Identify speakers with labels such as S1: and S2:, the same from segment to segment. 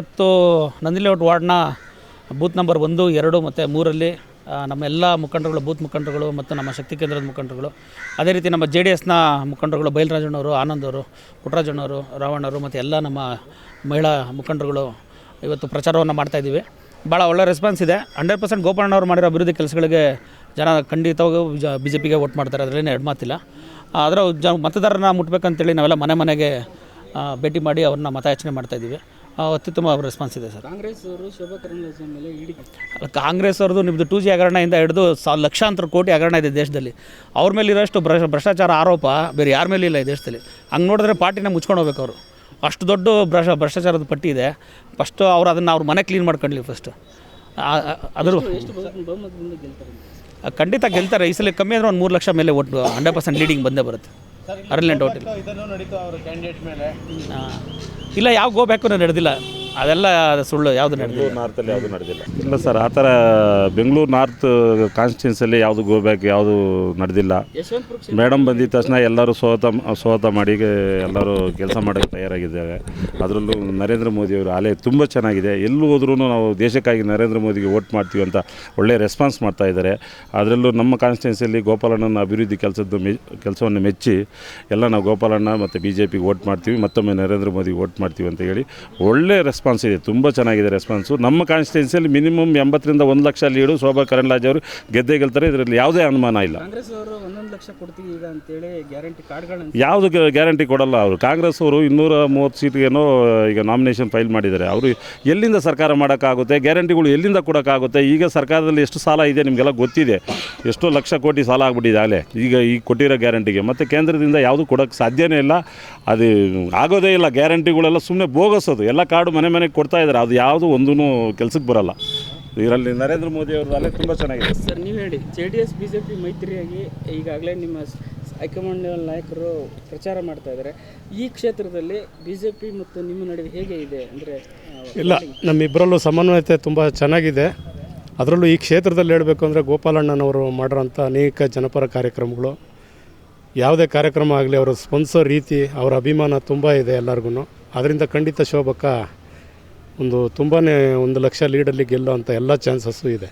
S1: ಇವತ್ತು ನಂದಿಲೇಔಟ್ ವಾರ್ಡ್ನ booth number ಒಂದು, ಎರಡು ಮತ್ತು ಮೂರಲ್ಲಿ ನಮ್ಮೆಲ್ಲ ನಮ್ಮ ಎಲ್ಲ ಮುಖಂಡರುಗಳು, ಬೂತ್ ಮುಖಂಡರುಗಳು ಮತ್ತು ನಮ್ಮ ಶಕ್ತಿ ಕೇಂದ್ರದ ಮುಖಂಡರುಗಳು, ಅದೇ ರೀತಿ ನಮ್ಮ ಜೆ ಡಿ ಎಸ್ನ ಮುಖಂಡರುಗಳು ಬೈಲರಾಜಣ್ಣವರು, ಆನಂದವರು ಪುಟ್ಟರಾಜಣ್ಣವರು ರಾವಣ್ಣವರು ಮತ್ತು ಎಲ್ಲ ನಮ್ಮ ಮಹಿಳಾ ಮುಖಂಡರುಗಳು ಇವತ್ತು ಪ್ರಚಾರವನ್ನು ಮಾಡ್ತಾಯಿದ್ದೀವಿ ಭಾಳ ಒಳ್ಳೆ ರೆಸ್ಪಾನ್ಸ್ ಇದೆ. ಹಂಡ್ರೆಡ್ ಪರ್ಸೆಂಟ್ ಅವರು ಮಾಡಿರೋ ಅಭಿವೃದ್ಧಿ ಕೆಲಸಗಳಿಗೆ ಜನ ಖಂಡಿತವಾಗೂ ಬಿ ಜೆ ಪಿಗೆ ವೋಟ್ ಮಾಡ್ತಾರೆ. ಅದರಲ್ಲೇನು ಎರಡು ಮಾತಿಲ್ಲ. ಅದರ ಜ, ಮತದಾರರನ್ನ ಮುಟ್ಬೇಕಂತೇಳಿ ನಾವೆಲ್ಲ ಮನೆ ಮನೆಗೆ ಭೇಟಿ ಮಾಡಿ ಅವ್ರನ್ನ ಮತಯಾಚನೆ ಮಾಡ್ತಾಯಿದ್ದೀವಿ ಅತ್ಯುತ್ತಮ ರೆಸ್ಪಾನ್ಸ್ ಇದೆ ಸರ್.
S2: ಕಾಂಗ್ರೆಸ್ ಅವರು ಶೋಭಾ ಕರಂದ್ಲಾಜೆ ಮೇಲೆ
S1: ಅಲ್ಲ, ಕಾಂಗ್ರೆಸ್ ಅವ್ರದ್ದು ನಿಮ್ಮದು ಟೂ ಜಿ ಹಗರಣದಿಂದ ಹಿಡಿದು ಸಾವಿರ ಲಕ್ಷಾಂತರ ಕೋಟಿ ಹಗರಣ ಇದೆ ದೇಶದಲ್ಲಿ. ಅವ್ರ ಮೇಲೆ ಇರೋಷ್ಟು ಭ್ರಷ್ಟ ಭ್ರಷ್ಟಾಚಾರ ಆರೋಪ ಬೇರೆ ಯಾರ ಮೇಲೆ ಇಲ್ಲ ಈ ದೇಶದಲ್ಲಿ. ಹಂಗೆ ನೋಡಿದ್ರೆ ಪಾರ್ಟಿನ ಮುಚ್ಕೊಂಡು ಹೋಗ್ಬೇಕು ಅವರು. ಅಷ್ಟು ದೊಡ್ಡ ಭ್ರಷ್ಟ ಭ್ರಷ್ಟಾಚಾರದ ಪಟ್ಟಿ ಇದೆ. ಫಸ್ಟು ಅವ್ರು ಅದನ್ನು ಅವ್ರ ಮನೆ ಕ್ಲೀನ್ ಮಾಡ್ಕೊಂಡ್ಲಿ ಫಸ್ಟ್ ಅದ್ರ? ಖಂಡಿತ ಗೆಲ್ತಾರೆ. ಈ ಸಲ ಕಮ್ಮಿ ಅಂದರೆ ಒಂದು ಮೂರು ಲಕ್ಷ ಮೇಲೆ ಒಟ್ಟು ಹಂಡ್ರೆಡ್ ಪರ್ಸೆಂಟ್ ಲೀಡಿಂಗ್ ಬಂದೇ ಬರುತ್ತೆ. ಅದರಲ್ಲಿ ಡೌಟ್ ಇಲ್ಲ ಯಾವ ಗೋ ಬ್ಯಾಕು ನಡೆದಿಲ್ಲ. ಅದೆಲ್ಲ ಸುಳ್ಳು ಯಾವುದು ನಡೆದಿಲ್ಲ.
S3: ಬೆಂಗಳೂರು ನಾರ್ತಲ್ಲಿ ಯಾವುದು ನಡೆದಿಲ್ಲ. ಇಲ್ಲ ಸರ್ ಆ ಥರ ಬೆಂಗಳೂರು ನಾರ್ತ್ ಕಾನ್ಸ್ಟಿಟ್ಯೂನ್ಸಲ್ಲಿ ಯಾವುದು ಗೋಬ್ಯಾಕ್ ಯಾವುದು ನಡೆದಿಲ್ಲ. ಮೇಡಮ್ ಬಂದಿದ ತಕ್ಷಣ ಎಲ್ಲರೂ ಸೋತ ಸೋತ ಮಾಡಿ ಎಲ್ಲರೂ ಕೆಲಸ ಮಾಡೋಕ್ಕೆ ತಯಾರಾಗಿದ್ದಾರೆ. ಅದರಲ್ಲೂ ನರೇಂದ್ರ ಮೋದಿಯವರು ಅಲೆ ತುಂಬ ಚೆನ್ನಾಗಿದೆ. ಎಲ್ಲೂ ಹೋದ್ರೂ ನಾವು ದೇಶಕ್ಕಾಗಿ ನರೇಂದ್ರ ಮೋದಿಗೆ ವೋಟ್ ಮಾಡ್ತೀವಿ ಅಂತ ಒಳ್ಳೆ ರೆಸ್ಪಾನ್ಸ್ ಮಾಡ್ತಾ ಇದ್ದಾರೆ. ಅದರಲ್ಲೂ ನಮ್ಮ ಕಾನ್ಸ್ಟಿಟ್ಯೂನ್ಸಿಯಲ್ಲಿ ಗೋಪಾಲಣ್ಣನ ಅಭಿವೃದ್ಧಿ ಕೆಲಸದ್ದು ಮೆ ಕೆಲಸವನ್ನು ಮೆಚ್ಚಿ ಎಲ್ಲ ನಾವು ಗೋಪಾಲಣ್ಣ ಮತ್ತು ಬಿ ಜೆ ಪಿಗೆ ವೋಟ್ ಮಾಡ್ತೀವಿ ಮತ್ತೊಮ್ಮೆ ನರೇಂದ್ರ ಮೋದಿಗೆ ವೋಟ್ ಮಾಡ್ತೀವಿ ಅಂತ ಹೇಳಿ ಒಳ್ಳೆ ರೆಸ್ಪಾನ್ಸ್ ಇದೆ. ತುಂಬ ಚೆನ್ನಾಗಿದೆ ರೆಸ್ಪಾನ್ಸು ನಮ್ಮ ಕಾನ್ಸ್ಟಿಟ್ಯೂನ್ಸಿಯಲ್ಲಿ ಮಿನಿಮಮ್ ಎಂಬತ್ತರಿಂದ ಒಂದು ಲಕ್ಷ ಲೀಡು ಶೋಭಾ ಕರಂದ್ಲಾಜೆ ಅವರು ಗೆದ್ದೇ ಗೆಲ್ತಾರೆ. ಇದರಲ್ಲಿ ಯಾವುದೇ ಅನುಮಾನ ಇಲ್ಲ.
S2: ಈಗ
S3: ಯಾವುದು ಗ್ಯಾರಂಟಿ ಕೊಡಲ್ಲ ಅವರು. ಕಾಂಗ್ರೆಸ್ ಅವರು ಇನ್ನೂರ ಮೂವತ್ತು ಸೀಟ್ಗೇನೋ ಈಗ ನಾಮಿನೇಷನ್ ಫೈಲ್ ಮಾಡಿದ್ದಾರೆ. ಅವರು ಎಲ್ಲಿಂದ ಸರ್ಕಾರ ಮಾಡೋಕ್ಕಾಗುತ್ತೆ? ಗ್ಯಾರಂಟಿಗಳು ಎಲ್ಲಿಂದ ಕೊಡೋಕ್ಕಾಗುತ್ತೆ? ಈಗ ಸರ್ಕಾರದಲ್ಲಿ ಎಷ್ಟು ಸಾಲ ಇದೆ ನಿಮಗೆಲ್ಲ ಗೊತ್ತಿದೆ. ಎಷ್ಟೋ ಲಕ್ಷ ಕೋಟಿ ಸಾಲ ಆಗ್ಬಿಟ್ಟಿದೆ ಆಗಲೇ. ಈಗ ಈ ಕೊಟ್ಟಿರೋ ಗ್ಯಾರಂಟಿಗೆ ಮತ್ತು ಕೇಂದ್ರದಿಂದ ಯಾವುದು ಕೊಡೋಕ್ಕೆ ಸಾಧ್ಯನೇ ಇಲ್ಲ. ಅದು ಆಗೋದೇ ಇಲ್ಲ. ಗ್ಯಾರಂಟಿಗಳೆಲ್ಲ ಸುಮ್ಮನೆ ಬೋಗಸೋದು ಎಲ್ಲ ಕಾರ್ಡು ಮನೆ ಮನೆಗೆ ಕೊಡ್ತಾ ಇದ್ದಾರೆ. ಅದು ಯಾವುದು ಒಂದೂ ಕೆಲಸಕ್ಕೆ ಬರಲ್ಲ. ಇದರಲ್ಲಿ ನರೇಂದ್ರ ಮೋದಿ ಅವ್ರದ್ದು ಅಲ್ಲೇ ತುಂಬ ಚೆನ್ನಾಗಿದೆ.
S2: ಸರ್ ನೀವು ಹೇಳಿ. J D S B J P ಮೈತ್ರಿಯಾಗಿ ಈಗಾಗಲೇ ನಿಮ್ಮ ಹೈಕಮಾಂಡ್ ನಾಯಕರು ಪ್ರಚಾರ ಮಾಡ್ತಾ ಇದ್ದಾರೆ. ಈ ಕ್ಷೇತ್ರದಲ್ಲಿ ಬಿ ಜೆ ಪಿ ಮತ್ತು ನಿಮ್ಮ ನಡುವೆ ಹೇಗೆ ಇದೆ ಅಂದರೆ
S4: ಇಲ್ಲ ನಮ್ಮಿಬ್ಬರಲ್ಲೂ ಸಮನ್ವಯತೆ ತುಂಬ ಚೆನ್ನಾಗಿದೆ. ಅದರಲ್ಲೂ ಈ ಕ್ಷೇತ್ರದಲ್ಲಿ ಹೇಳಬೇಕು ಅಂದರೆ ಗೋಪಾಲಣ್ಣನವರು ಮಾಡಿರೋಂಥ ಅನೇಕ ಜನಪರ ಕಾರ್ಯಕ್ರಮಗಳು. ಯಾವುದೇ ಕಾರ್ಯಕ್ರಮ ಆಗಲಿ ಅವರ ಸ್ಪಂದಿಸೋ ರೀತಿ ಅವರ ಅಭಿಮಾನ ತುಂಬ ಇದೆ ಎಲ್ಲರಿಗೂ ಅದರಿಂದ ಖಂಡಿತ ಶೋಭಕ್ಕ ಒಂದು ತುಂಬಾ ಒಂದು ಲಕ್ಷ ಲೀಡಲ್ಲಿ ಗೆಲ್ಲೋ ಅಂತ ಎಲ್ಲ ಚಾನ್ಸಸ್ಸು ಇದೆ.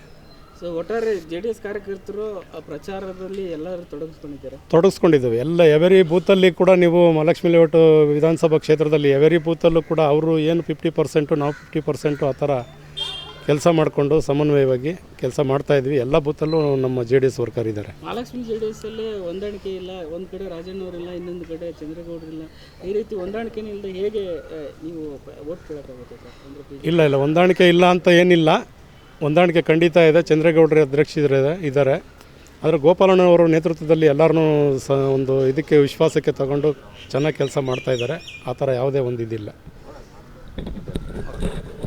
S2: ಸೊ ಒಟ್ಟಾರೆ ಜೆ ಡಿ ಎಸ್ ಕಾರ್ಯಕರ್ತರು ಆ ಪ್ರಚಾರದಲ್ಲಿ ಎಲ್ಲರೂ ತೊಡಗಿಸ್ಕೊಂಡಿದ್ದಾರೆ?
S4: ತೊಡಗಿಸ್ಕೊಂಡಿದ್ದೇವೆ. ಎಲ್ಲ ಎವರಿ ಬೂತಲ್ಲಿ ಕೂಡ ನೀವು ಮಹಾಲಕ್ಷ್ಮಿ ಲೇಔಟ್ ವಿಧಾನಸಭಾ ಕ್ಷೇತ್ರದಲ್ಲಿ ಎವರಿ ಬೂತಲ್ಲೂ ಕೂಡ ಅವರು ಏನು ಫಿಫ್ಟಿ ಪರ್ಸೆಂಟು ನಾವು ಫಿಫ್ಟಿ ಪರ್ಸೆಂಟು ಆ ಥರ ಕೆಲಸ ಮಾಡಿಕೊಂಡು ಸಮನ್ವಯವಾಗಿ ಕೆಲಸ ಮಾಡ್ತಾ ಇದ್ವಿ. ಎಲ್ಲ ಬೂತಲ್ಲೂ ನಮ್ಮ ಜೆ ಡಿ ಎಸ್ ವರ್ಕರ್ ಇದ್ದಾರೆ.
S2: ಮಹಾಲಕ್ಷ್ಮಿ ಜೆ ಡಿ ಎಸ್ ಅಲ್ಲಿ ಹೊಂದಾಣಿಕೆ ಇಲ್ಲ. ಒಂದು ಕಡೆ ರಾಜಣ್ಣವರಿಲ್ಲ ಇನ್ನೊಂದು ಕಡೆ ಚಂದ್ರೇಗೌಡರಿಲ್ಲ. ಈ ರೀತಿ ಹೊಂದಾಣಿಕೆ ಇಲ್ಲದೆ ಹೇಗೆ ನೀವು ಓಟ್ ಕೇಳೋಕ್ಕಾಗುತ್ತೆ
S4: ಇಲ್ಲ ಇಲ್ಲ. ಹೊಂದಾಣಿಕೆ ಇಲ್ಲ ಅಂತ ಏನಿಲ್ಲ. ಹೊಂದಾಣಿಕೆ ಖಂಡಿತ ಇದೆ. ಚಂದ್ರೇಗೌಡರ ಅಧ್ಯಕ್ಷರು ಇದ್ದಾರೆ. ಆದರೆ ಗೋಪಾಲಣ್ಣವರ ನೇತೃತ್ವದಲ್ಲಿ ಎಲ್ಲರನ್ನೂ ಸ ಒಂದು ಇದಕ್ಕೆ ವಿಶ್ವಾಸಕ್ಕೆ ತಗೊಂಡು ಚೆನ್ನಾಗಿ ಕೆಲಸ ಮಾಡ್ತಾ ಇದ್ದಾರೆ. ಆ ಥರ ಯಾವುದೇ ಒಂದು ಇದಿಲ್ಲ.